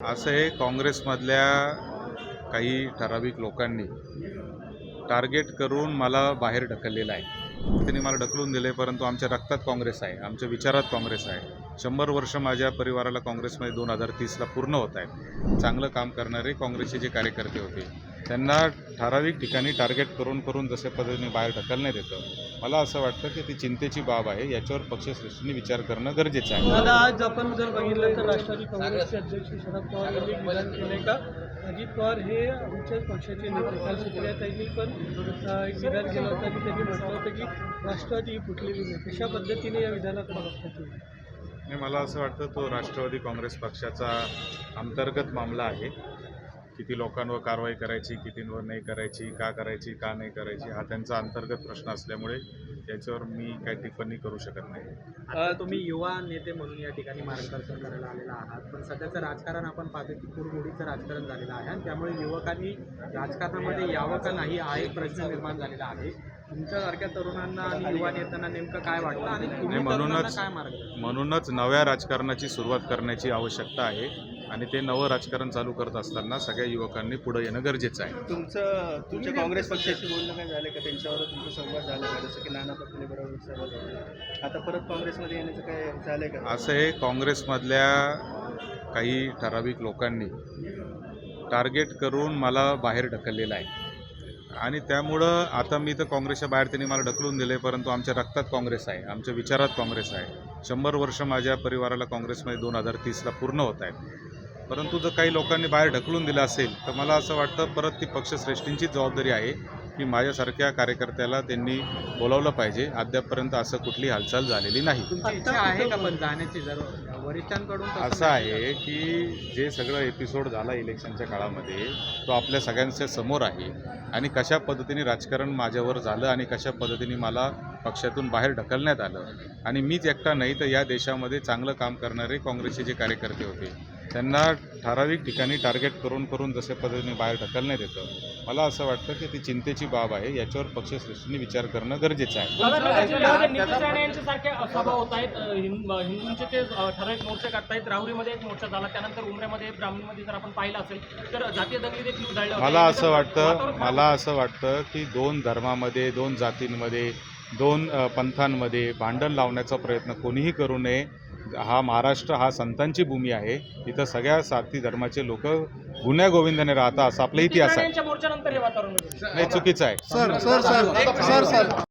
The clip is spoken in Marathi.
असं हे काँग्रेसमधल्या काही ठराविक लोकांनी टार्गेट करून मला बाहेर ढकललेलं आहे. त्यांनी मला ढकलून दिले परंतु आमच्या रक्तात काँग्रेस आहे आमच्या विचारात काँग्रेस आहे. शंभर वर्ष माझ्या परिवाराला काँग्रेसमध्ये दोन हजार तीसला पूर्ण होत आहेत चांगलं काम करणारे काँग्रेसचे जे कार्यकर्ते होते त्यांना ठराविक ठिकाणी टार्गेट करून करून जसे पद्धतीने बाहेर ढकलण्यात येतं मला असं वाटतं की ती चिंतेची बाब आहे. याच्यावर पक्षश्रेष्ठींनी विचार करणं गरजेचं आहे. दादा आज आपण जर बघितलं तर राष्ट्रवादी काँग्रेसचे अध्यक्ष शरद पवार यांनी विधान केले का? अजित पवार हे आमच्याच पक्षाचे नेते. काल सुप्रियाताईंनी पण अं, एक विधान केलं होतं की त्यांनी म्हटलं होतं की राष्ट्रवादी ही फुटलेली नाही. कशा पद्धतीने या विधानात बघतात तुम्ही आणि मला असं वाटतं तो राष्ट्रवादी काँग्रेस पक्षाचा अंतर्गत मामला आहे. किती लोकांवर कारवाई करायची कितींवर नाही करायची का करायची का नाही करायची हा त्यांचा अंतर्गत प्रश्न असल्यामुळे याच्यावर मी काही टिप्पणी करू शकत नाही. तुम्ही युवा नेते म्हणून या ठिकाणी मार्गदर्शन करायला आलेला आहात पण सध्याचं राजकारण आपण पाहतो की कुरमुडीचं राजकारण झालेलं आहे आणि त्यामुळे युवकांनी राजकारणामध्ये यावं का नाही हा एक प्रश्न निर्माण झालेला आहे. तुमच्यासारख्या तरुणांना आणि युवा नेत्यांना नेमकं काय वाटतं? आणि म्हणूनच- काय मार्गदर्शन म्हणूनच नव्या राजकारणाची सुरुवात करण्याची आवश्यकता आहे. आणि ते नवं राजकारण चालू करत असताना सगळ्या युवकांनी पुढे येणं गरजेचं आहे. तुमचं तुमच्या काँग्रेस पक्षाशी बोलणं काय झालं का? त्यांच्यावर तुमचा संवाद झाला का? जसं की नाना पटोले बरोबर झाला आता परत काँग्रेसमध्ये येण्याचं काय झालंय का? असं हे काँग्रेसमधल्या काही ठराविक लोकांनी टार्गेट करून मला बाहेर ढकललेलं आहे. आणि त्यामुळं आता मी तर काँग्रेसच्या बाहेर त्यांनी मला ढकलून दिले परंतु आमच्या रक्तात काँग्रेस आहे आमच्या विचारात काँग्रेस आहे. शंभर वर्ष माझ्या परिवाराला काँग्रेसमध्ये दोन हजार तीसला पूर्ण होत आहेत परंतु जर काही लोकांनी बाहेर ढकलून दिलं असेल तर मला असं वाटतं परत ती पक्षश्रेष्ठींचीच जबाबदारी आहे की माझ्यासारख्या कार्यकर्त्याला त्यांनी बोलावलं पाहिजे. अद्यापपर्यंत असं कुठली हालचाल झालेली नाही. असं आहे की जे सगळं एपिसोड झाला इलेक्शनच्या काळामध्ये तो आपल्या सगळ्यांच्या समोर आहे. आणि कशा पद्धतीने राजकारण माझ्यावर झालं आणि कशा पद्धतीने मला पक्षातून बाहेर ढकलण्यात आलं. आणि मीच एकटा नाही तर या देशामध्ये चांगलं काम करणारे काँग्रेसचे जे कार्यकर्ते होते त्यांना ठराविक ठिकाणी टार्गेट करून करून जसे पद्धतीने बाहेर ढकलण्यात येतं मला असं वाटतं की ती चिंतेची बाब आहे. याच्यावर पक्षश्रेष्ठींनी विचार करणं गरजेचं आहे. हिंदूंचे ते ठराविक मोर्चे काढतायत. राहुरीमध्ये एक मोर्चा झाला. त्यानंतर उमऱ्यामध्ये ब्राह्मणमध्ये जर आपण पाहिलं असेल तर जातीय दंगली देखील. मला असं वाटतं मला असं वाटतं की दोन धर्मामध्ये दोन जातींमध्ये दोन पंथांमध्ये भांडण लावण्याचा प्रयत्न कोणीही करू नये. हा महाराष्ट्र हा संतांची भूमी आहे. इथं सगळ्या साथी धर्माचे लोक गुन्ह्या गोविंदाने राहतात असा आपला इतिहास आहे. हे. नाही चुकीचं आहे. Sir sir sir. Sir sir.